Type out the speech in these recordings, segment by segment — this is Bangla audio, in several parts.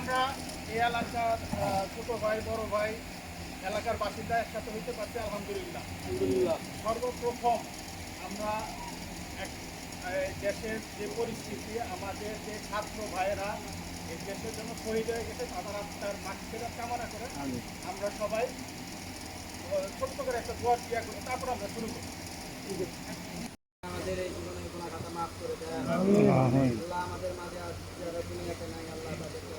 আমরা এই এলাকার ছোট ভাই বড় ভাই এলাকার বাসিন্দা একসাথে হইতে পারছি আলহামদুলিল্লাহ। আলহামদুলিল্লাহ। সর্বপ্রথম আমরা এক এই দেশের যে পরিস্থিতি আমাদের যে ছাত্র ভাইয়েরা এই দেশের জন্য শহীদ হয়ে গেছে তাদের আত্মার মাক্ষেরা কামনা করে। আমরা সবাই ছোট্ট করে একটা দোয়া ক্রিয়া করি তারপর আমরা শুরু করি। আমাদের এই মাফ করে দেয় আল্লাহ আমাদের মাঝে যারা দুনিয়াতে নাই আল্লাহ তাদেরকে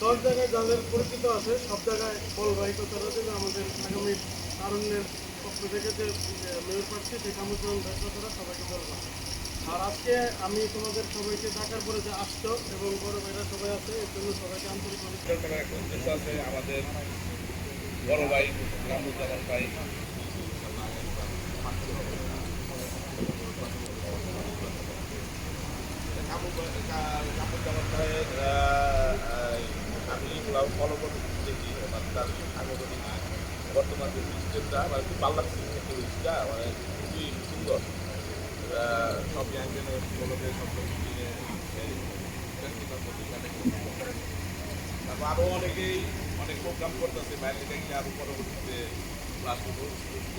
সব জায়গায় যাদের পরিচিত আছে সব জায়গায় বলবাহিত করা যাবে আমাদের আগামী তারুণ্যের পক্ষ থেকে যে মেয়র প্রার্থী সেই কামুজ্জামান ভাইকে সবাইকে বলব আর আজকে আমি তোমাদের সবাইকে ডাকার পরে যে আসছো এবং বড় ভাইরা সবাই আছে এর জন্য সবাইকে আছে আমাদের বড় ভাই রামুজ্জামান ভাই আমি ফলো করে দেখি তার আনুগতিক বর্তমান যে সিস্টেমটা মানে খুব ভালো লাগছে মানে খুবই সুন্দর সব ইয়াংজেনের বলতে সব নিয়ে তারপর আরও অনেকেই অনেক প্রোগ্রাম করতেছে বাইরে থেকে আরও পরবর্তীতে ক্লাস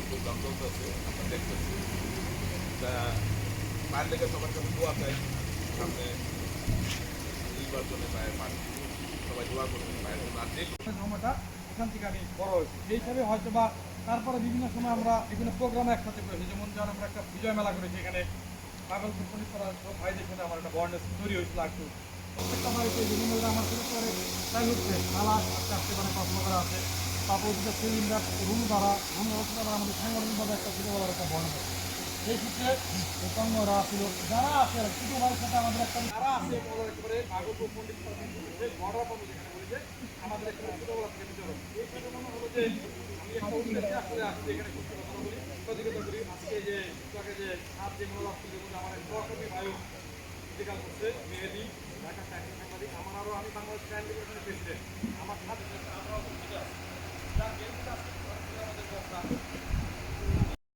প্রোগ্রাম চলতেছে আমরা দেখতেছি তা বাইরে থেকে সবার কাছে দোয়া চাই তারপরে বিভিন্ন সময় আমরা বিভিন্ন প্রোগ্রাম একসাথে করেছি। যেমন ধর আমরা একটা বিজয় মেলা করেছি এখানে। পাগলপুর পল্লী করার ভাইদের সাথে আমার একটা বর্ণের তৈরি হয়েছিল একটু প্রত্যেকটা বাড়িতে বিভিন্ন আমার ছোটো করে তাই হচ্ছে খেলা আস্তে আস্তে মানে পছন্দ করা আছে। তারপর সিলিন্ডার রুল দ্বারা রুল দ্বারা আমাদের সাংগঠনিকভাবে একটা ছোটো বলার একটা বর্ণ। এই ক্ষেত্রে তন্মরা ছিল যারা আছে ছোটো ভাইয়ের সাথে আমাদের একটা যারা আছে একেবারে ভাগলপুর পণ্ডিত বড় রকম যেখানে বলি যে, আমাদের একটা ছোটবেলা থেকে বিতরণ এই ছোট মনে হলো যে, আমি একটা আসলে এখানে খুব কথা বলি প্রতিগত করি। আজকে যে তাকে যে হাত যে আমার এক সহকর্মী ভাইও ইন্তেকাল করছে, মেহেদি ঢাকা সাহিত্য আমার আরও আমি বাংলাদেশ আমার সাথে আমরাও